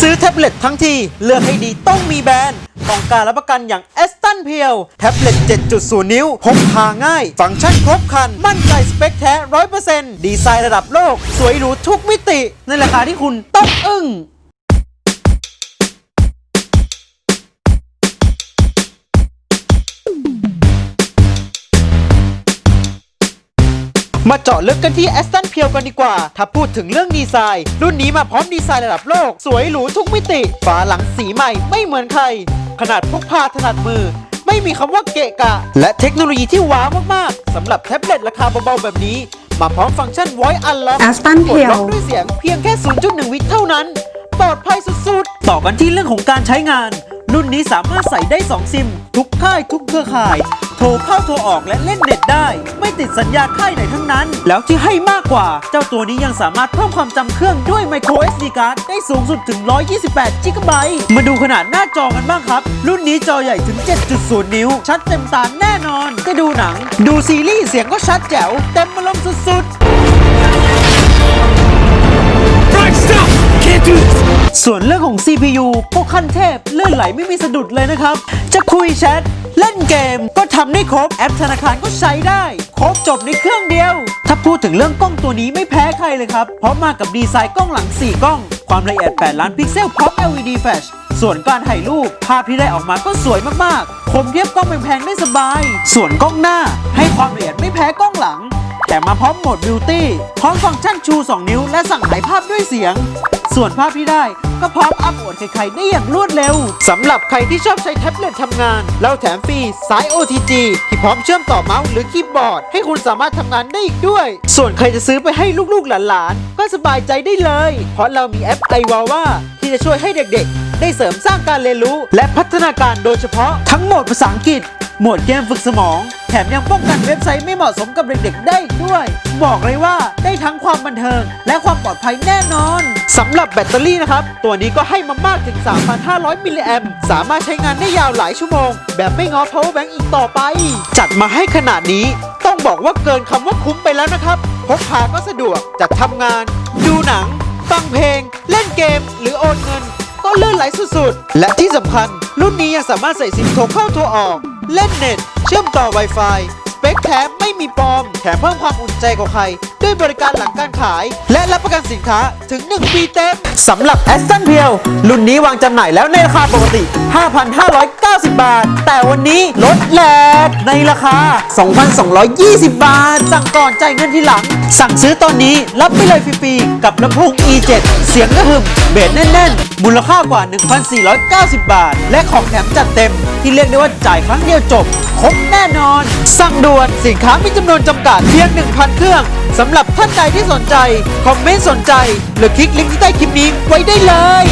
ซื้อแท็บเล็ตทั้งทีเลือกให้ดีต้องมีแบรนด์ต้องการรับประกันอย่าง a s t o n p e e l แท็บเล็ต 7.0 นิ้ว พกพาง่าย ฟังก์ชันครบครัน มั่นใจสเปคแท้ 100%ดีไซน์ระดับโลก สวยหรูทุกมิติ ในราคาที่คุณต้องอึ้ง มาเจาะลึกกันที่ Aston p i e l กันดีกว่า ถ้าพูดถึงเรื่องดีไซน์ รุ่นนี้มาพร้อมดีไซน์ระดับโลก สวยหรูทุกมิติ ฝาหลังสีใหม่ไม่เหมือนใคร ขนาดพกพาถนัดมือ ไม่มีคำว่าเกะกะ และเทคโนโลยีที่ว้าวมากๆสำหรับแท็บเล็ตราคาเบาๆแบบนี้ มาพร้อมฟังก์ชัน Voice Unlock Aston กดล็อก Piel ด้วยเสียงเพียงแค่ 0.1 วิเท่านั้น ปลอดภัยสุดๆ ต่อกันที่เรื่องของการใช้งาน รุ่นนี้สามารถใส่ได้ 2 ซิม ทุกค่ายทุกเครือข่าย โทรเข้าโทรออกและเล่นเน็ตได้ ไม่ติดสัญญาค่ายไหนทั้งนั้น แล้วที่ให้มากกว่า เจ้าตัวนี้ยังสามารถเพิ่มความจำเครื่องด้วย micro SD card ได้สูงสุดถึง 128 g b มาดูขนาดหน้าจอกันบ้างครับ รุ่นนี้จอใหญ่ถึง 7.0 นิ้ว ชัดเต็มตาแน่นอน จะดูหนัง ดูซีรีส์เสียงก็ชัดแจ๋ว เต็มอารมณ์สุดๆ ส่วนเรื่องของ CPU ก็ขั้นเทพเลื่อนไหลไม่มีสะดุดเลยนะครับ จะคุยแชท เล่นเกมก็ทำได้ครบแอปธนาคารก็ใช้ได้ ครบจบในเครื่องเดียว ถ้าพูดถึงเรื่องกล้องตัวนี้ไม่แพ้ใครเลยครับ เพราะมากับดีไซน์กล้องหลัง 4 กล้อง ความละเอียด 8 ล้านพิกเซลพร้อม LED flash ส่วนการถ่ายรูปภาพที่ได้ออกมาก็สวยมากๆ คมเทียบกล้องแพงๆได้สบาย ส่วนกล้องหน้าให้ความละเอียดไม่แพ้กล้องหลัง แต่มาพร้อมโหมดบิวตี้พร้อมฟังก์ชันชู 2 นิ้ว และสั่งถ่ายภาพด้วยเสียง ส่วนภาพที่ได้ ก็พร้อมอัพโหลดใครๆได้อย่างรวดเร็ว สำหรับใครที่ชอบใช้แท็บเล็ตทำงาน เราแถมฟรีสาย OTG ที่พร้อมเชื่อมต่อเมาส์หรือคีย์บอร์ด ให้คุณสามารถทำงานได้อีกด้วย ส่วนใครจะซื้อไปให้ลูกๆหลานๆ ก็สบายใจได้เลย เพราะเรามีแอป i w a w a ที่จะช่วยให้เด็กๆ ได้เสริมสร้างการเรียนรู้ และพัฒนาการโดยเฉพาะทั้งโหมดภาษาอังกฤษ หมวดเกมฝึกสมอง มยังป้องกันเว็บไซต์ไม่เหมาะสมกับเด็กๆได้อีกด้วย บอกเลยว่าได้ทั้งความบันเทิง และความปลอดภัยแน่นอนสำหรับแบตเตอรี่นะครับ ตัวนี้ก็ให้มามากถึง 3,500 มิลลิแอมสามารถใช้งานได้ยาวหลายชั่วโมง แบบไม่ง้อ power bank อีกต่อไป จัดมาให้ขนาดนี้ ต้องบอกว่าเกินคำว่าคุ้มไปแล้วนะครับพกพาก็สะดวกจะทำงาน ดูหนัง ฟังเพลง เล่นเกม หรือโอนเงิน ลื่นไหลสุดๆ และที่สำคัญ รุ่นนี้ยังสามารถใส่ซิมโทรเข้าโทรออก เล่นเน็ต เชื่อมต่อ Wi-Fi ปคแท้ไม่มีปลอม แถมเพิ่มความอุ่นใจกว่าใคร ด้วยบริการหลังการขาย และรับประกันสินค้าถึง 1 ปีเต็มสำหรับ Aston p i e l รุ่นนี้วางจำหน่ายแล้วในราคาปกติ 5,590 บาท แต่วันนี้ลดแหลกในราคา 2,220 บาท สั่งก่อนจ่ายเงินทีหลัง สั่งซื้อตอนนี้รับไปเลยฟรีๆกับลำโพง E7 เสียงกระหึ่มเบสแน่นๆ มูลค่ากว่า 1,490 บาท และของแถมจัดเต็ม ที่เรียกได้ว่าจ่ายครั้งเดียวจบ ครบแน่นอน สั่งด่วน สินค้ามีจำนวนจำกัดเพียง 1,000 เครื่องสำหรับท่านใดที่สนใจ คอมเมนต์สนใจ หรือคลิกลิงก์ที่ใต้คลิปนี้ไว้ได้เลย